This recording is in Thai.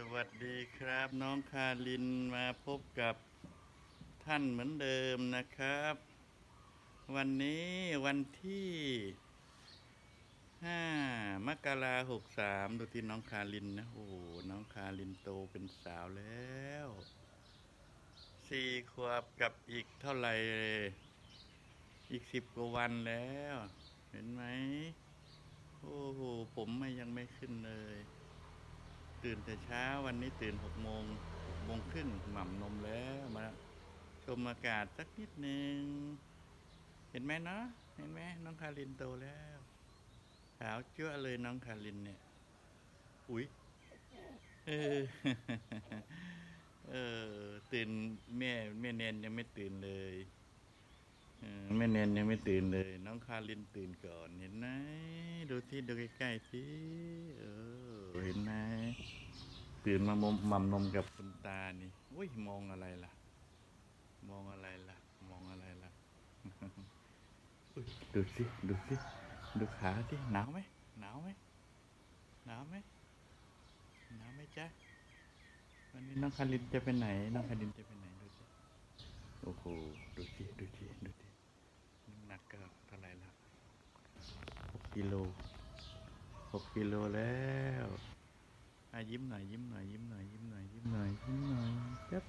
สวัสดีครับน้องคารินมาพบกับท่านเหมือนเดิมนะครับ วันนี้วันที่ห้ามกราหกสามดูที่น้องคารินนะโอ้โหน้องคารินโตเป็นสาวแล้วสี่ขวบกับอีกเท่าไหร่ อีกสิบกว่าวันแล้ว เห็นไหม โอ้โห ผมไม่ยังไม่ขึ้นเลย ตื่นแต่เช้าวันนี้ตื่นหกโมงหกโมงครึ่งหม่ำนมแล้วมาชมอากาศสักนิดหนึ่งเห็นไหมเนาะเห็นไหมน้องคารินโตแล้วขาวจั่วเลยน้องคารินเนี่ย อุ๊ยเออเออตื่นแม่แม่เนนยังไม่ตื่นเลยแม่เนนยังไม่ตื่นเลย น้องคารินตื่นก่อนเห็นไหมดูที่ดูใกล้ๆสิเออเห็นไหม ตื่นมามมมัมนมกับคุณตานี่อุ้ยมองอะไรล่ะ มองอะไรล่ะ มองอะไรล่ะอุ๊ยดูสิดูสิดูขาสิหนาวไหมหนาวไหมหนาวไหมหนาวไหมจ๊ะวันนี้น้องคารินจะไปไหนน้องคารินจะไปไหนดูสิโอ้โหดูสิดูสิดูสิน้ำหนักก็เท่าไหร่ละหกกิโลหกกิโลแล้ว ยิ้มหน่อยยิ้มหน่อยยิ้มหน่อยยิ้มหน่อยยิ้มหน่อยยิ้มหน่อยจ๊บ